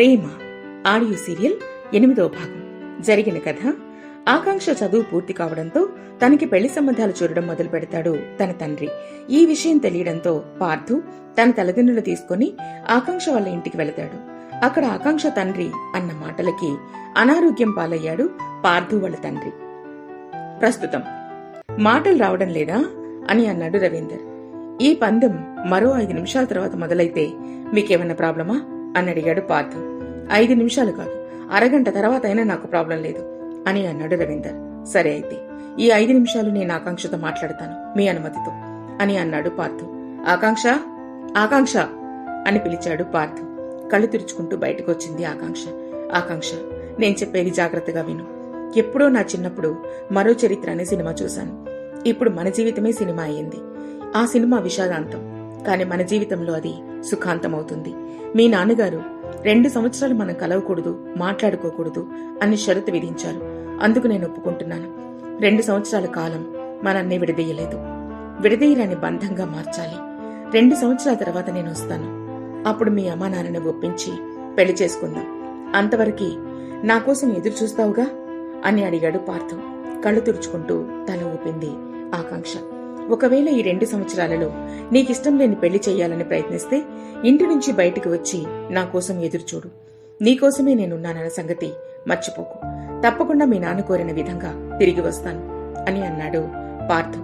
ప్రేమ. Audio serial ఎనిమిదో భాగం. జరిగిన కథ ఆకాంక్ష చదువు పూర్తి కావడంతో తనకి పెళ్ళి సంబంధాలు చూడడం మొదలు పెడతాడు తన తండ్రి. ఈ విషయం తెలియడంతో పార్థు తన తల్లిదండ్రులు తీసుకుని ఆకాంక్ష వాళ్ళ ఇంటికి వెళతాడు. అక్కడ ఆకాంక్ష తండ్రి అన్న మాటలకి అనారోగ్యం పాలయ్యాడు పార్థు వాళ్ళ తండ్రి. ప్రస్తుతం. మాటలు రావడం లేదా అని అన్నాడు రవీందర్. ఈ పందెం మరో ఐదు నిమిషాల తర్వాత మొదలైతే మీకేమన్నా ప్రాబ్లమా? అని అడిగాడు పార్థు. ఐదు నిమిషాలు కాదు. అరగంట తర్వాత అయినా నాకు ప్రాబ్లం లేదు అని అన్నాడు రవీందర్. సరే అయితే ఈ ఐదు నిమిషాలు నేను ఆకాంక్షతో మాట్లాడతాను మీ అనుమతితో అని అన్నాడు పార్థు. ఆకాంక్ష? ఆకాంక్ష? అని పిలిచాడు పార్థు. కళ్ళు తెరుచుకుంటూ బయటకు వచ్చింది ఆకాంక్ష. ఆకాంక్ష నేను చెప్పేది జాగ్రత్తగా విను. ఎప్పుడో నా చిన్నప్పుడు మరో చరిత్ర అనే సినిమా చూశాను. ఇప్పుడు మన జీవితమే సినిమా అయ్యింది. ఆ సినిమా విషాదాంతం కానీ మన జీవితంలో అది సుఖాంతమవుతుంది. మీ నాన్నగారు రెండు సంవత్సరాలు మనం కలవకూడదు మాట్లాడుకోకూడదు అని షరతు విధించారు. అందుకు నేను ఒప్పుకుంటున్నాను. రెండు సంవత్సరాల కాలం మనల్ని విడదీయలేదు. విడదీయరాని బంధంగా మార్చాలి. రెండు సంవత్సరాల తర్వాత నేను వస్తాను. అప్పుడు మీ అమ్మా నాన్నని ఒప్పించి పెళ్ళి చేసుకుందాం. అంతవరకు నా కోసం ఎదురు చూస్తావుగా? అని అడిగాడు పార్థం. కళ్ళు తుడుచుకుంటూ తల ఊపింది ఆకాంక్ష. ఒకవేళ ఈ రెండు సంవత్సరాలలో నీకిష్టం లేని పెళ్ళి చేయాలని ప్రయత్నిస్తే ఇంటి నుంచి బయటికి వచ్చి నా కోసం ఎదురుచూడు. నీకోసమే నేనున్నానన్న సంగతి మర్చిపోకు. తప్పకుండా మీ నాన్న కోరిన విధంగా తిరిగి వస్తాను అని అన్నాడు పార్థ్.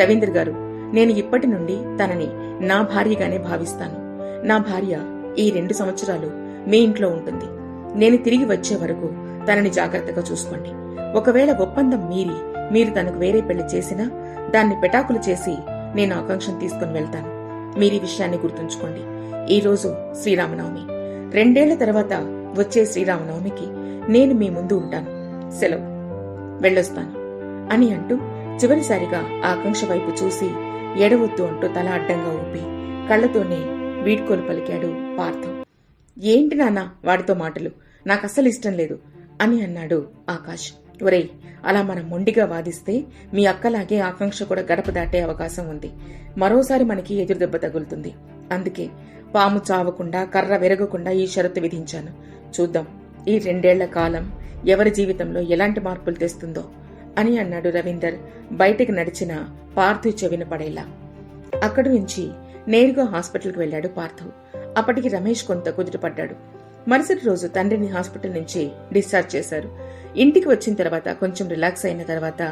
రవీంద్ర గారు నేను ఇప్పటి నుండి తనని నా భార్యగానే భావిస్తాను. నా భార్య ఈ రెండు సంవత్సరాలు మీ ఇంట్లో ఉంటుంది. నేను తిరిగి వచ్చే వరకు తనని జాగ్రత్తగా చూసుకోండి. ఒకవేళ ఒప్పందం మీరి మీరు తనకు వేరే పెళ్ళి చేసినా దాన్ని పెటాకులు చేసి నేను ఆకాంక్షను తీసుకుని వెళ్తాను. మీరీ విషయాన్ని గుర్తుంచుకోండి. ఈ రోజు శ్రీరామనవమి. రెండేళ్ళ తర్వాత వచ్చే శ్రీరామనవమికి నేను మీ ముందు ఉంటాను. సెలవు. వెళ్ళొస్తాను. అని అంటూ చివరిసారిగా ఆకాంక్ష వైపు చూసి ఎడవద్దు అంటూ తల అడ్డంగా ఊపి కళ్ళతోనే వీడ్కోలు పలికాడు పార్థం. ఏంటి నాన్న వాడితో మాటలు? నాకస్సలు ఇష్టం లేదు అని అన్నాడు ఆకాష్. ఒరేయ్ అలా మనం మొండిగా వాదిస్తే మీ అక్కలాగే ఆకాంక్ష కూడా గడప దాటే అవకాశం ఉంది. మరోసారి మనకి ఎదురుదెబ్బ తగులుతుంది. అందుకే పాము చావకుండా కర్ర విరగకుండా ఈ షరతు విధించాను. చూద్దాం ఈ రెండేళ్ళ కాలం ఎవరి జీవితంలో ఎలాంటి మార్పులు తెస్తుందో అని అన్నాడు రవీందర్ బయటికి నడిచిన పార్థు చెవిన పడేలా. అక్కడి నుంచి నేరుగా హాస్పిటల్కి వెళ్ళాడు పార్థు అప్పటికి రమేష్ కొంత కుదుటపడ్డాడు మరుసటి రోజు తండ్రిని హాస్పిటల్ నుంచి డిశ్చార్జ్ చేశారు. ఇంటికి వచ్చిన తర్వాత కొంచెం రిలాక్స్ అయిన తర్వాత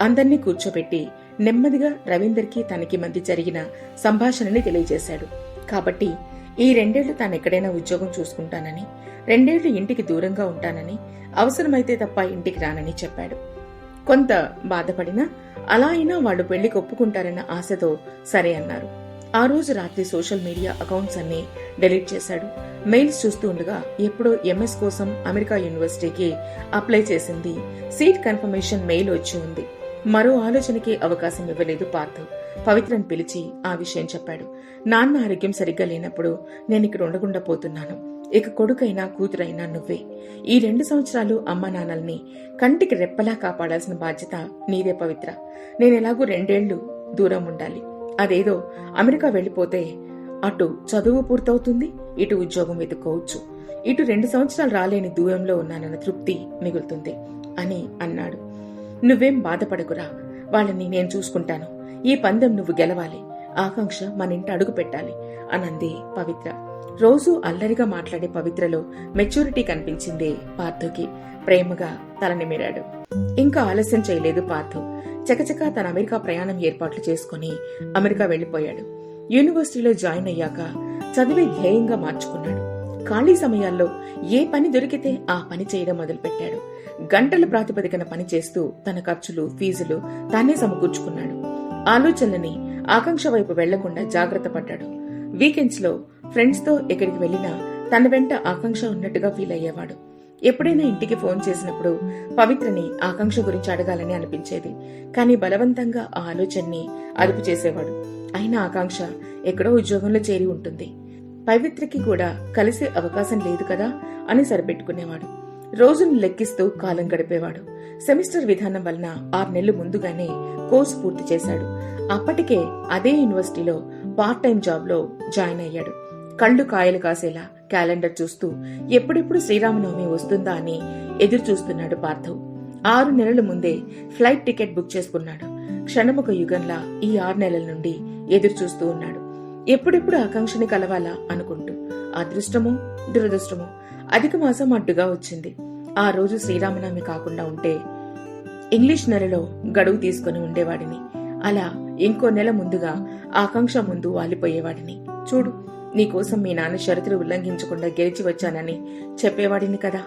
అందర్నీ కూర్చోబెట్టి నెమ్మదిగా రవీందర్కి తనకి మధ్య జరిగిన సంభాషణని తెలియజేశాడు. కాబట్టి ఈ రెండేళ్ళు తాను ఎక్కడైనా ఉద్యోగం చూసుకుంటానని రెండేళ్ళు ఇంటికి దూరంగా ఉంటానని అవసరమైతే తప్ప ఇంటికి రానని చెప్పాడు. కొంత బాధపడినా అలా అయినా వాళ్ళు పెళ్ళికి ఒప్పుకుంటారన్న ఆశతో సరే అన్నారు. ఆ రోజు రాత్రి సోషల్ మీడియా అకౌంట్స్ అన్ని డిలీట్ చేశాడు. మెయిల్స్ చూస్తూ ఉండగా ఎప్పుడో ఎంఎస్ కోసం అమెరికా యూనివర్సిటీకి అప్లై చేసింది. సీట్ కన్ఫర్మేషన్ మెయిల్ వచ్చి ఉంది. మరో ఆలోచనకి అవకాశం ఇవ్వలేదు పార్థు. పవిత్రని పిలిచి ఆ విషయం చెప్పాడు. నాన్న ఆరోగ్యం సరిగ్గా లేనప్పుడు నేను ఇక్కడ ఉండకుండా పోతున్నాను. ఇక కొడుకైనా కూతురైనా నువ్వే. ఈ రెండు సంవత్సరాలు అమ్మ నాన్నల్ని కంటికి రెప్పలా కాపాడాల్సిన బాధ్యత నీదే పవిత్ర. నేనెలాగూ రెండేళ్ళు దూరం ఉండాలి. అదేదో అమెరికా వెళ్ళిపోతే అటు చదువు పూర్తవుతుంది ఇటు ఉద్యోగం వెతుక్కోవచ్చు. ఇటు రెండు సంవత్సరాలు రాలేని దూరంలో ఉన్నానన్న తృప్తి మిగులుతుంది అని అన్నాడు. నువ్వేం బాధపడకురా వాళ్ళని నేను చూసుకుంటాను. ఈ పందెం నువ్వు గెలవాలి ఆకాంక్ష మన ఇంట అడుగు పెట్టాలి అనంది పవిత్ర. రోజూ అల్లరిగా మాట్లాడే పవిత్రలో మెచ్యూరిటీ కనిపించింది పార్థుకి. ప్రేమగా తలనిమిరాడు. ఇంకా ఆలస్యం చేయలేదు పార్థు. చకచకా తన అమెరికా ప్రయాణం ఏర్పాట్లు చేసుకుని అమెరికా వెళ్ళిపోయాడు యూనివర్సిటీలో జాయిన్ అయ్యాక చదివే ధ్యేయంగా మార్చుకున్నాడు. ఖాళీ సమయాల్లో ఏ పని దొరికితే ఆ పని చేయడం మొదలుపెట్టాడు. గంటల ప్రాతిపదికన పనిచేస్తూ తన ఖర్చులు ఫీజులు తానే సమకూర్చుకున్నాడు. ఆలోచనని ఆకాంక్ష వైపు వెళ్ళకుండా జాగ్రత్త పడ్డాడు. వీకెండ్స్లో ఫ్రెండ్స్తో ఎక్కడికి వెళ్ళినా తన వెంట ఆకాంక్ష ఉన్నట్టుగా ఫీల్ అయ్యేవాడు. ఎప్పుడైనా ఇంటికి ఫోన్ చేసినప్పుడు పవిత్రని ఆకాంక్ష గురించి అడగాలని అనిపించేది. కానీ బలవంతంగా ఆ ఆలోచనని అదుపు చేసేవాడు. అయినా ఆకాంక్ష ఎక్కడో ఉద్యోగంలో చేరి ఉంటుంది. పవిత్రకి కూడా కలిసే అవకాశం లేదు కదా అని సరిపెట్టుకునేవాడు. రోజును లెక్కిస్తూ కాలం గడిపేవాడు. సెమిస్టర్ విధానం వలన ఆరు నెలలు ముందుగానే కోర్సు పూర్తి చేశాడు. అప్పటికే అదే యూనివర్సిటీలో పార్ట్ టైం జాబ్లో జాయిన్ అయ్యాడు. కళ్ళు కాయలు కాసేలా క్యాలెండర్ చూస్తూ ఎప్పుడెప్పుడు శ్రీరామనవమి వస్తుందా అని ఎదురు చూస్తున్నాడు పార్థవ్. ఆరు నెలల ముందే ఫ్లైట్ టికెట్ బుక్ చేసుకున్నాడు. క్షణముఖ యుగంలా ఈ ఆరు నెలల నుండి ఎదురు చూస్తూ ఉన్నాడు. ఎప్పుడెప్పుడు ఆకాంక్షని కలవాలా అనుకుంటూ. అదృష్టమో దురదృష్టమో అధిక మాసం అడ్డుగా వచ్చింది. ఆ రోజు శ్రీరామనవమి కాకుండా ఉంటే ఇంగ్లీష్ నెలలో గడువు తీసుకుని ఉండేవాడిని. అలా ఇంకో నెల ముందుగా ఆకాంక్ష ముందు వాలిపోయేవాడిని. చూడు నీకోసం మీ నాన్న షరతులు ఉల్లంఘించకుండా గెలిచి వచ్చానని చెప్పేవాడిని కదా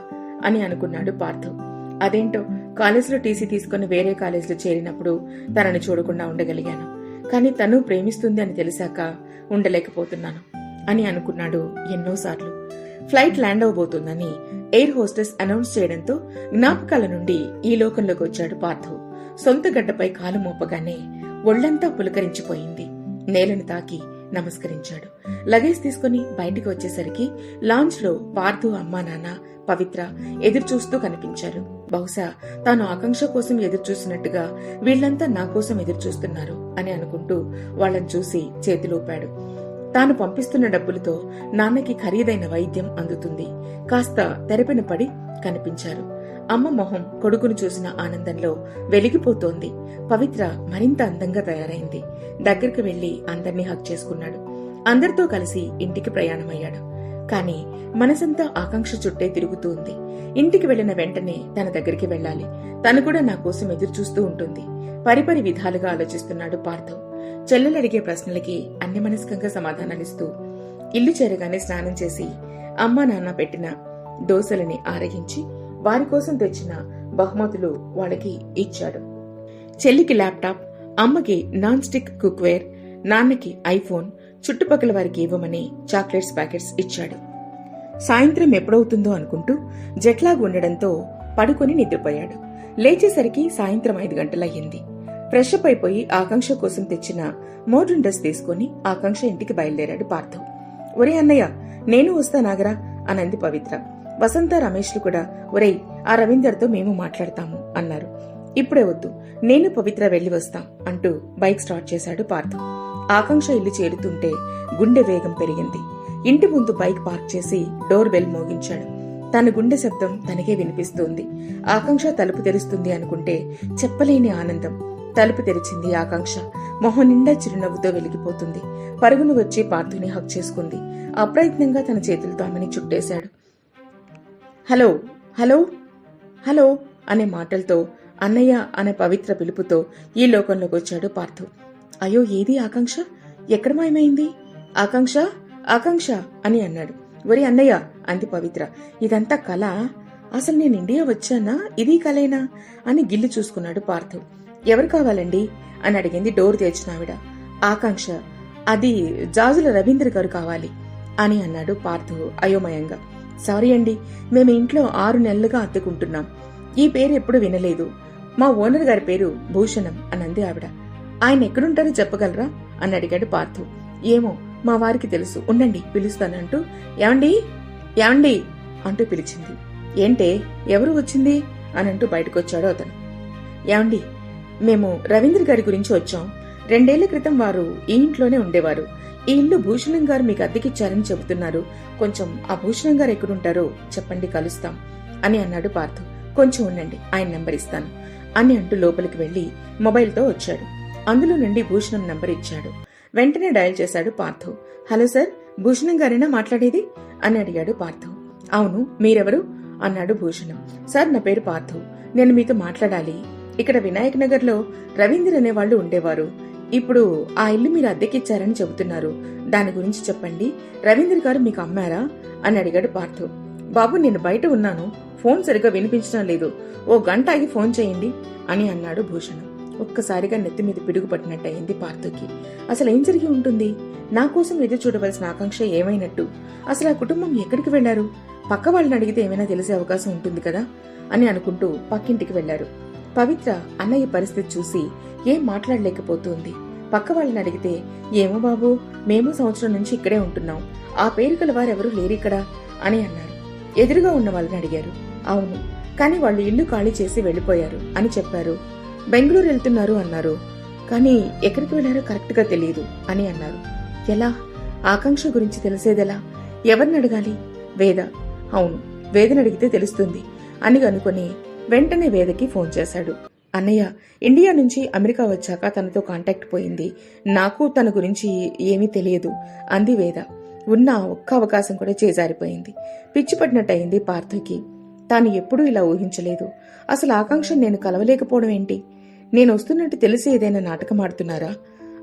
అని అనుకున్నాడు పార్థవ్ అదేంటో కాలేజీలో టీసీ తీసుకుని వేరే కాలేజీలో చేరినప్పుడు తనని చూడకుండా ఉండగలిగాను. కానీ తను ప్రేమిస్తుంది అని తెలిసాక ఉండలేకపోతున్నాను అని అనుకున్నాడు ఎన్నోసార్లు. ఫ్లైట్ ల్యాండ్ అవబోతుందని ఎయిర్ హోస్టెస్ అనౌన్స్ చేయడంతో జ్ఞాపకాల నుండి ఈ లోకంలోకి వచ్చాడు పార్థవ్ సొంత గడ్డపై కాలు మోపగానే ఒళ్ళంతా పులకరించిపోయింది. నేలను తాకి నమస్కరించాడు. లగేజ్ తీసుకుని బయటికి వచ్చేసరికి లాంచ్లో పార్థు అమ్మా నాన్న పవిత్ర ఎదురుచూస్తూ కనిపించారు. బహుశా తాను ఆకాంక్ష కోసం ఎదురుచూసినట్టుగా వీళ్ళంతా నా కోసం ఎదురుచూస్తున్నారు అని అనుకుంటూ వాళ్ళని చూసి చేతిలోపాడు. తాను పంపిస్తున్న డబ్బులతో నాన్నకి ఖరీదైన వైద్యం అందుతుంది. కాస్త తెరపిన పడి కనిపించారు. అమ్మ మొహం కొడుకును చూసిన ఆనందంలో వెలిగిపోతోంది. పవిత్ర మరింత అందంగా తయారైంది. దగ్గరికి వెళ్ళి అందర్నీ హక్ చేసుకున్నాడు. అందరితో కలిసి ఇంటికి ప్రయాణమయ్యాడు. కాని మనసంతా ఆకాంక్ష చుట్టే తిరుగుతూ ఉంది. ఇంటికి వెళ్ళిన వెంటనే తన దగ్గరికి వెళ్ళాలి. తను కూడా నా కోసం ఎదురు చూస్తూ ఉంటుంది. పరిపరి విధాలుగా ఆలోచిస్తున్నాడు పార్థవ్ చెల్లెలు అడిగే ప్రశ్నలకి అన్యమనస్కంగా సమాధానాలిస్తూ ఇల్లు చేరగానే స్నానం చేసి అమ్మా నాన్న పెట్టిన దోశలని ఆరగించి వారి కోసం తెచ్చిన బహుమతులు వాళ్ళకి ఇచ్చాడు. చెల్లికి ల్యాప్టాప్ అమ్మకి నాన్ స్టిక్ కుక్వేర్ నాన్నకి ఐఫోన్ చుట్టుపక్కల వారికి ఇవ్వమని చాక్లెట్స్ ప్యాకెట్స్ ఇచ్చాడు. సాయంత్రం ఎప్పుడవుతుందో అనుకుంటూ జట్లాగ్ ఉండడంతో పడుకొని నిద్రపోయాడు. లేచేసరికి సాయంత్రం ఐదు గంటలయ్యింది. ఫ్రెష్ అప్ అయిపోయి ఆకాంక్ష కోసం తెచ్చిన మోడ్రన్ డ్రెస్ తీసుకుని ఆకాంక్ష ఇంటికి బయలుదేరాడు పార్థవ్ ఒరే అన్నయ్య నేను వస్తా నాగరా అనంది పవిత్ర. వసంత రమేష్లు కూడా ఒరేయ్ ఆ రవీందర్తో మేము మాట్లాడతాము అన్నారు. ఇప్పుడే వద్దు. నేను పవిత్ర వెళ్ళి వస్తా అంటూ బైక్ స్టార్ట్ చేశాడు పార్థ్. ఆకాంక్ష ఇల్లు చేరుతుంటే గుండె వేగం పెరిగింది. ఇంటి ముందు బైక్ పార్క్ చేసి డోర్ బెల్ మోగించాడు. తన గుండె శబ్దం తనకే వినిపిస్తోంది. ఆకాంక్ష తలుపు తెరుస్తుంది అనుకుంటే చెప్పలేని ఆనందం. తలుపు తెరిచింది ఆకాంక్ష. మొహం నిండా చిరునవ్వుతో వెలిగిపోతుంది. పరుగును వచ్చి పార్థుని హక్ చేసుకుంది. అప్రయత్నంగా తన చేతులతో ఆమెని చుట్టేశాడు. హలో హలో హలో అనే మాటలతో అన్నయ్య అనే పవిత్ర పిలుపుతో ఈ లోకంలోకి వచ్చాడు పార్థు. అయ్యో ఏది ఆకాంక్ష? ఎక్కడ మాయమైంది? ఆకాంక్ష? ఆకాంక్ష అని అన్నాడు. ఒరి అన్నయ్య అంది పవిత్ర ఇదంతా కళ అసలు నేను ఇండియా వచ్చానా? ఇది కలేనా? అని గిల్లు చూసుకున్నాడు పార్థు. ఎవరు కావాలండి? అని అడిగింది డోర్ తెరిచిన ఆవిడ ఆకాంక్ష అది జాజుల రవీంద్ర గారు కావాలి అని అన్నాడు పార్థు అయోమయంగా. సారీ అండి మేము ఇంట్లో ఆరు నెలలుగా అద్దెకుంటున్నాం ఈ పేరు ఎప్పుడు వినలేదు. మా ఓనర్ గారి పేరు భూషణం అనంది ఆవిడ. ఆయన ఎక్కడుంటారో చెప్పగలరా? అని అడిగాడు పార్థు. ఏమో మా వారికి తెలుసు. ఉండండి పిలుస్తానంటూ ఏమండి? ఏమండి? అంటూ పిలిచింది. ఏంటే ఎవరు వచ్చింది? అనంటూ బయటకొచ్చాడు అతను. ఏమండి మేము రవీంద్ర గారి గురించి వచ్చాం. రెండేళ్ళ క్రితం వారు ఈ ఇంట్లోనే ఉండేవారు. ఈ ఇల్లు భూషణం గారు మీకు అద్దెకిచ్చారని చెబుతున్నారు. కొంచెం ఆ భూషణం గారు ఎక్కడుంటారో చెప్పండి కలుస్తాం. అని అన్నాడు పార్థు. కొంచెం ఉండండి ఆయన నెంబర్ ఇస్తాను. అని అంటూ లోపలికి వెళ్ళి మొబైల్తో వచ్చాడు. అందులో నుండి భూషణం నంబర్ ఇచ్చాడు. వెంటనే డయల్ చేశాడు పార్థు. హలో సార్ భూషణం గారేనా మాట్లాడేది? అని అడిగాడు పార్థవ్ అవును మీరెవరు? అన్నాడు భూషణం. సార్ నా పేరు పార్థు. నేను మీతో మాట్లాడాలి. ఇక్కడ వినాయక్ నగర్లో రవీంద్ర అనే వాళ్ళు ఉండేవారు. ఇప్పుడు ఆ ఇల్లు మీరు అద్దెకిచ్చారని చెబుతున్నారు. దాని గురించి చెప్పండి. రవీంద్ర గారు మీకు అమ్మారా? అని అడిగాడు పార్థు. బాబు నేను బయట ఉన్నాను. ఫోన్ సరిగా వినిపించడం లేదు. ఓ గంట ఆగి ఫోన్ చేయండి అని అన్నాడు భూషణం. ఒక్కసారిగా నెత్తి మీద పిడుగు పట్టినట్టయింది పార్థుకి. అసలు ఏం జరిగి ఉంటుంది? నా కోసం ఎదురు చూడవలసిన ఆకాంక్ష ఏమైనట్టు? అసలు ఆ కుటుంబం ఎక్కడికి వెళ్ళారు పక్క వాళ్ళని అడిగితే ఏమైనా తెలిసే అవకాశం ఉంటుంది కదా? అని అనుకుంటూ పక్కింటికి వెళ్ళారు పవిత్ర అన్నయ్య పరిస్థితి చూసి ఏం మాట్లాడలేకపోతుంది? పక్క వాళ్ళని అడిగితే ఏమో బాబు మేము సంవత్సరం నుంచి ఇక్కడే ఉంటున్నాం. ఆ పేరు గల వారెవరూ లేరిక్కడ? అని అన్నారు. ఎదురుగా ఉన్న వాళ్ళని అడిగారు. అవును కానీ వాళ్ళు ఇల్లు ఖాళీ చేసి వెళ్ళిపోయారు అని చెప్పారు. బెంగళూరు వెళ్తున్నారు అన్నారు. కానీ ఎక్కడికి వెళ్ళారో కరెక్ట్గా తెలియదు అని అన్నారు. ఎలా? ఆకాంక్ష గురించి తెలిసేదెలా? ఎవరిని అడగాలి? వేద. అవును వేదని అడిగితే తెలుస్తుంది అని అనుకుని వెంటనే వేదకి ఫోన్ చేశాడు. అన్నయ్య ఇండియా నుంచి అమెరికా వచ్చాక తనతో కాంటాక్ట్ పోయింది. నాకు తన గురించి ఏమీ తెలియదు అంది వేద. ఉన్న ఒక్క అవకాశం కూడా చేజారిపోయింది. పిచ్చిపడినట్టయింది పార్థకి. తాను ఎప్పుడూ ఇలా ఊహించలేదు. అసలు ఆకాంక్ష నేను కలవలేకపోవడం ఏంటి? నేను వస్తున్నట్టు తెలిసి ఏదైనా నాటకం ఆడుతున్నారా?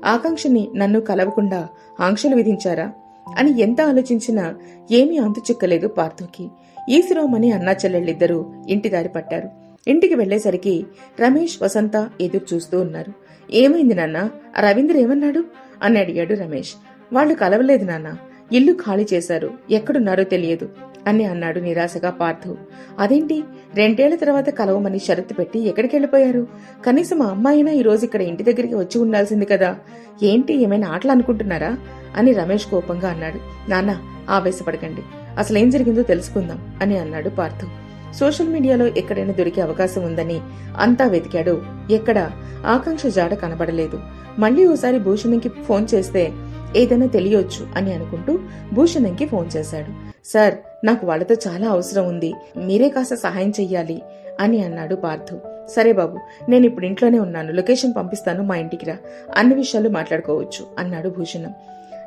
ఆకాంక్షని నన్ను కలవకుండా ఆంక్షలు విధించారా? అని ఎంత ఆలోచించినా ఏమీ అంతు చిక్కలేదు పార్థుకి. ఈశ్వరామని అన్నా చెల్లెళ్ళిద్దరూ ఇంటి దారి పట్టారు. ఇంటికి వెళ్ళేసరికి రమేష్ వసంత ఎదురు చూస్తూ ఉన్నారు. ఏమైంది నాన్న? రవీంద్ర ఏమన్నాడు? అని అడిగాడు రమేష్. వాళ్ళు కలవలేదు నాన్న. ఇల్లు ఖాళీ చేశారు. ఎక్కడున్నారో తెలియదు. అని అన్నాడు నిరాశగా పార్థు. అదేంటి? రెండేళ్ళ తర్వాత కలవమని షరతు పెట్టి ఎక్కడికి వెళ్ళిపోయారు కనీసం మా అమ్మాయినా ఈరోజు ఇక్కడ ఇంటి దగ్గరికి వచ్చి ఉండాల్సింది కదా. ఏంటి? ఏమైనా ఆటలు అనుకుంటున్నారా? అని రమేష్ కోపంగా అన్నాడు. నాన్న ఆవేశపడకండి. అసలేం జరిగిందో తెలుసుకుందాం అని అన్నాడు పార్థు. సోషల్ మీడియాలో ఎక్కడైనా దొరికే అవకాశం ఉందని అంతా వెతికాడు. ఎక్కడ? ఆకాంక్ష జాడ కనబడలేదు. మళ్ళీ ఓసారి భూషణంకి ఫోన్ చేస్తే ఏదైనా తెలియొచ్చు అని అనుకుంటూ భూషణంకి ఫోన్ చేశాడు. సార్ నాకు వాళ్ళతో చాలా అవసరం ఉంది. మీరే కాస్త సహాయం చెయ్యాలి అని అన్నాడు పార్థు. సరే బాబు నేను ఇప్పుడు ఇంట్లోనే ఉన్నాను. లొకేషన్ పంపిస్తాను మా ఇంటికి రా. అన్ని విషయాలు మాట్లాడుకోవచ్చు అన్నాడు భూషణం.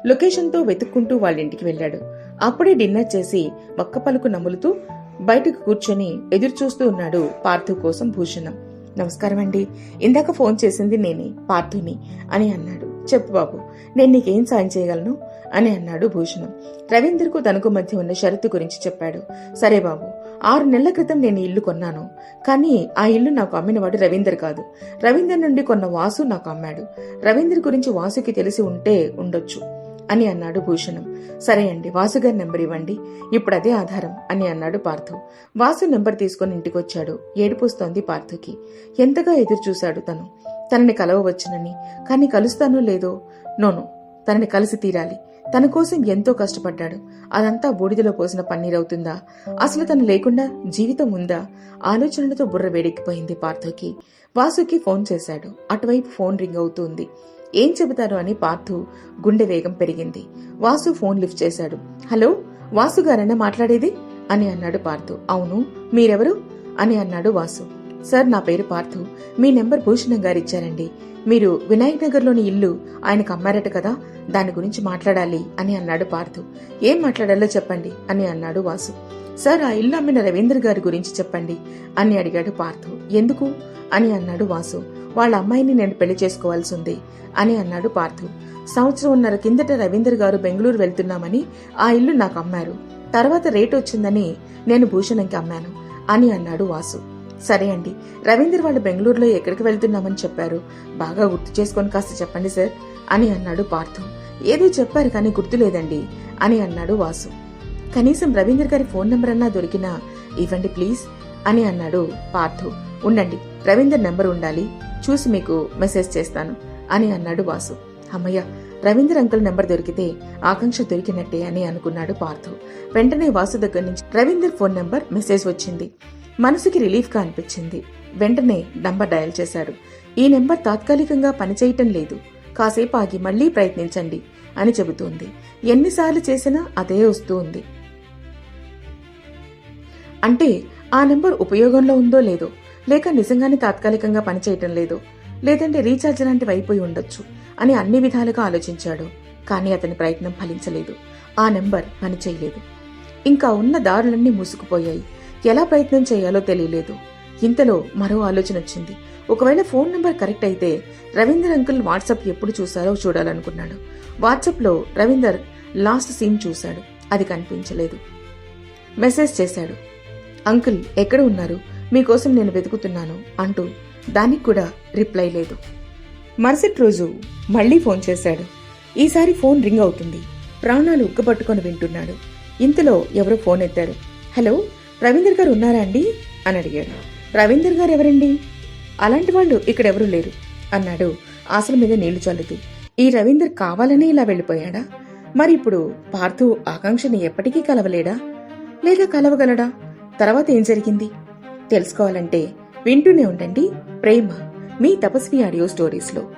లొకేషన్తో వెతుక్కుంటూ వాళ్ళ ఇంటికి వెళ్ళాడు. అప్పుడే డిన్నర్ చేసి ఒక్క పలుకు నములుతూ బయటకు కూర్చొని ఎదురు చూస్తూ ఉన్నాడు పార్థు కోసం భూషణం. నమస్కారం అండి ఇందాక ఫోన్ చేసింది నేనే పార్థుని అని అన్నాడు. చెప్పు బాబు నేను నీకేం సాయం చేయగలను? అని అన్నాడు భూషణం. రవీందర్కు తనకు మధ్య ఉన్న షరతు గురించి చెప్పాడు. సరే బాబు ఆరు నెలల క్రితం నేను ఇల్లు కొన్నాను. కానీ ఆ ఇల్లు నాకు అమ్మినవాడు రవీందర్ కాదు. రవీందర్ నుండి కొన్న వాసు నాకు అమ్మాడు. రవీందర్ గురించి వాసుకి తెలిసి ఉంటే ఉండొచ్చు. అని అన్నాడు భూషణం. సరే అండి వాసుగారి నెంబర్ ఇవ్వండి. ఇప్పుడు అదే ఆధారం అని అన్నాడు పార్థు. వాసు నెంబర్ తీసుకుని ఇంటికొచ్చాడు. ఏడుపుస్తోంది పార్థుకి. ఎంతగా ఎదురు చూశాడు తను. తనని కలవవచ్చునని. కానీ కలుస్తానో లేదో? నోను తనని కలిసి తీరాలి. తన కోసం ఎంతో కష్టపడ్డాడు. అదంతా బూడిదలో పోసిన పన్నీరవుతుందా? అసలు తను లేకుండా జీవితం ఉందా? ఆలోచనలతో బుర్ర వేడెక్కిపోయింది పార్థుకి. వాసుకి ఫోన్ చేశాడు. అటువైపు ఫోన్ రింగ్ అవుతుంది. ఏం చెబుతారు అని పార్థు గుండె వేగం పెరిగింది. వాసు ఫోన్ లిఫ్ట్ చేశాడు. హలో వాసు గారన్నా మాట్లాడేది? అని అన్నాడు పార్థు. అవును మీరెవరు? అని అన్నాడు వాసు. సార్ నా పేరు పార్థు. మీ నెంబర్ భూషణం గారు ఇచ్చారండి. మీరు వినాయక్ నగర్లోని ఇల్లు ఆయనకు అమ్మారట కదా దాని గురించి మాట్లాడాలి అని అన్నాడు పార్థు. ఏం మాట్లాడాలో చెప్పండి అని అన్నాడు వాసు. సార్ ఆ ఇల్లు అమ్మిన రవీంద్ర గారి గురించి చెప్పండి అని అడిగాడు పార్థు. ఎందుకు? అని అన్నాడు వాసు. వాళ్ళ అమ్మాయిని నేను పెళ్ళి చేసుకోవాల్సి ఉంది అని అన్నాడు పార్థు. సంవత్సరంన్నర కిందట రవీందర్ గారు బెంగళూరు వెళ్తున్నామని ఆ ఇల్లు నాకు అమ్మారు. తర్వాత రేట్ వచ్చిందని నేను భూషణంకి అమ్మాను అని అన్నాడు వాసు. సరే అండి. రవీందర్ వాళ్ళు బెంగళూరులో ఎక్కడికి వెళ్తున్నామని చెప్పారు. బాగా గుర్తు చేసుకొని కాస్త చెప్పండి సార్ అని అన్నాడు పార్థు. ఏదో చెప్పారు కానీ గుర్తులేదండి అని అన్నాడు వాసు. కనీసం రవీందర్ గారి ఫోన్ నెంబర్ అన్నా దొరికినా ఇవ్వండి ప్లీజ్ అని అన్నాడు పార్థు. ఉండండి రవీందర్ నెంబర్ ఉండాలి చూసి మీకు మెసేజ్ చేస్తాను అని అన్నాడు వాసు. అమ్మయ్య రవీందర్ అంకుల్ నెంబర్ దొరికితే ఆకాంక్ష దొరికినట్టే అని అనుకున్నాడు పార్థు. వెంటనే వాసు దగ్గర నుంచి రవీందర్ ఫోన్ నెంబర్ మెసేజ్ వచ్చింది. మనసుకి రిలీఫ్గా అనిపించింది. వెంటనే నంబర్ డయల్ చేశాడు. ఈ నెంబర్ తాత్కాలికంగా పనిచేయటం లేదు. కాసేపు ఆగి మళ్ళీ ప్రయత్నించండి అని చెబుతోంది. ఎన్నిసార్లు చేసినా అదే వస్తూ ఉంది అంటే ఆ నెంబర్ ఉపయోగంలో ఉందో లేదో లేక నిజంగానే తాత్కాలికంగా పనిచేయటం లేదో లేదంటే రీఛార్జ్ లాంటివి అయిపోయి ఉండొచ్చు అని అన్ని విధాలుగా ఆలోచించాడు. కానీ అతని ప్రయత్నం ఫలించలేదు. ఆ నెంబర్ పనిచేయలేదు. ఇంకా ఉన్న దారులన్నీ మూసుకుపోయాయి. ఎలా ప్రయత్నం చేయాలో తెలియలేదు. ఇంతలో మరో ఆలోచన వచ్చింది. ఒకవేళ ఫోన్ నంబర్ కరెక్ట్ అయితే రవీందర్ అంకుల్ వాట్సాప్ ఎప్పుడు చూసారో చూడాలనుకున్నాడు. వాట్సాప్లో రవీందర్ లాస్ట్ సీన్ చూశాడు. అది కనిపించలేదు. మెసేజ్ చేశాడు. అంకుల్ ఎక్కడ ఉన్నారు? మీకోసం నేను వెతుకుతున్నాను అంటూ దానికి కూడా రిప్లై లేదు. మరుసటి రోజు మళ్ళీ ఫోన్ చేశాడు. ఈసారి ఫోన్ రింగ్ అవుతుంది. ప్రాణాలు ఉక్కబట్టుకొని వింటున్నాడు. ఇంతలో ఎవరో ఫోన్ ఎత్తారు. హలో? రవీందర్ గారు ఉన్నారా అండి? అని అడిగాడు. రవీందర్ గారు ఎవరండి? అలాంటి వాళ్ళు ఇక్కడెవరూ లేరు అన్నాడు. ఆశల మీద నీళ్ళు చల్లుతూ. ఈ రవీందర్ కావాలనే ఇలా వెళ్ళిపోయాడా? మరి ఇప్పుడు పార్థు ఆకాంక్షని ఎప్పటికీ కలవలేడా? లేదా కలవగలడా? తర్వాత ఏం జరిగింది? తెలుసుకోవాలంటే వింటూనే ఉండండి ప్రేమ మీ తపస్వి ఆడియో స్టోరీస్లో.